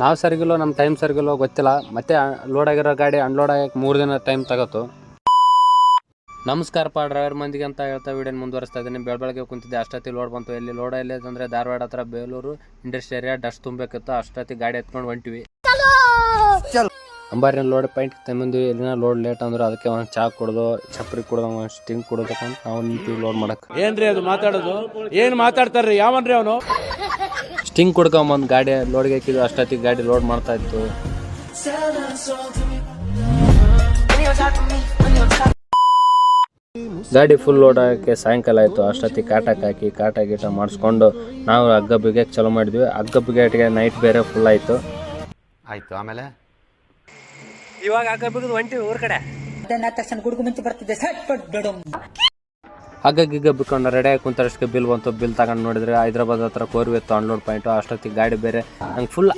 ನಾವು ಸರಿಗಿಲ್ಲೋ ನಮ್ಮ ಟೈಮ್ ಸರಿಗಿಲ್ಲೋ ಗೊತ್ತಿಲ್ಲ. ಮತ್ತೆ ಲೋಡ್ ಆಗಿರೋ ಗಾಡಿ ಅನ್ಲೋಡ್ ಆಗಕ್ಕೆ ಮೂರು ದಿನ ಟೈಮ್ ತಗೋತು. ಪಾ ಡ್ರೈವರ್ ಮಂದಿಗೆ ಅಂತ ಹೇಳ್ತಾ ವಿಡಿಯೋನ ಮುಂದುವರಿಸ್ತಾ ಇದ್ದೀನಿ. ಬೆಳಬೆಳಗ್ಗೆ ಕುಂತಿದ್ದೆ. ಅಷ್ಟೊತ್ತಿ ಲೋಡ್ ಬಂತು. ಎಲ್ಲಿ ಲೋಡ್ ಅಂದರೆ ಧಾರವಾಡ ಹತ್ರ ಬೇಲೂರು ಇಂಡಸ್ಟ್ರಿ ಏರಿಯಾ ಡಸ್ಟ್ ತುಂಬಬೇಕಿತ್ತು ಅಷ್ಟೊತ್ತಿ ಗಾಡಿ ಎತ್ಕೊಂಡು ಹೊಂಟಿವಿ. ಅಂಬಾರಿನ ಲೋಡ್ ಪಾಯಿಂಟ್ ತಂದು ಎಲ್ಲಿನ ಲೋಡ್ ಲೇಟ್ ಅಂದ್ರೆ, ಅದಕ್ಕೆ ಒಂದು ಚಾ ಕುಡ್ದು, ಚಪ್ರಿ ಕುಡ್ದು, ಒಂದು ಸ್ಟಿಂಗ್ ಕುಡ್ದು ನಾವು ನಿಂತೀವಿ ಲೋಡ್ ಮಾಡಕ್ಕೆ ಏನ್ರಿ ಅದು ಮಾತಾಡೋದು? ಏನ್ ಮಾತಾಡ್ತಾರ್ರಿ? ಯಾವನ್ರಿ ಅವನು? ಸ್ಟಿಂಗ್ ಕೊಡ್ಕೊಂಬಂದು ಗಾಡಿ ಲೋಡ್ಗೆ ಹಾಕಿದ್ವಿ ಅಷ್ಟೊತ್ತಿಗೆ ಗಾಡಿ ಲೋಡ್ ಮಾಡ್ತಾ ಇತ್ತು. ಗಾಡಿ ಫುಲ್ ಲೋಡ್ ಆಗಕ್ಕೆ ಸಾಯಂಕಾಲ ಆಯಿತು ಅಷ್ಟೊತ್ತಿಗೆ ಕಾಟಕ್ಕೆ ಹಾಕಿ ಕಾಟ ಗೀಟ ಮಾಡಿಸ್ಕೊಂಡು ನಾವು ಹಗ್ಗ ಬಿಗೆ ಚಲೋ ಮಾಡಿದ್ವಿ. ಹಗ್ಗ ಬಿಗಿಯಟ್ಗೆ ನೈಟ್ ಬೇರೆ ಫುಲ್ ಆಯಿತು. ಆಯಿತು ಆಮೇಲೆ? ಇವಾಗ ಹಗ್ಗ ಬಿಗಿದು ಹೊಂಟಿವಿ ಊರ್ ಕಡೆ. ತಕ್ಷಣ ಗುಡುಗು ಮುಂಚೆ ಬರ್ತಿದ್ದೆ ಸಟ್ ಪಟ್ ಬಿಡು ಹಗ್ಗ ಗಿಗ್ಗ ರೆಡಿ ಆಗಿ ಕುಂತರಷ್ಟಕ್ಕೆ ಬಿಲ್ ಬಂತು ಬಿಲ್ ತಗೊಂಡು ನೋಡಿದ್ರೆ ಹೈದ್ರಾಬಾದ್ ಹತ್ರ ಕೋರ್ವಿ ಇತ್ತು ಅನ್ಲೋಡ್ ಪಾಯಿಂಟು ಅಷ್ಟೊತ್ತಿಗೆ ಗಾಡಿ ಬೇರೆ ನಂಗೆ ಫುಲ್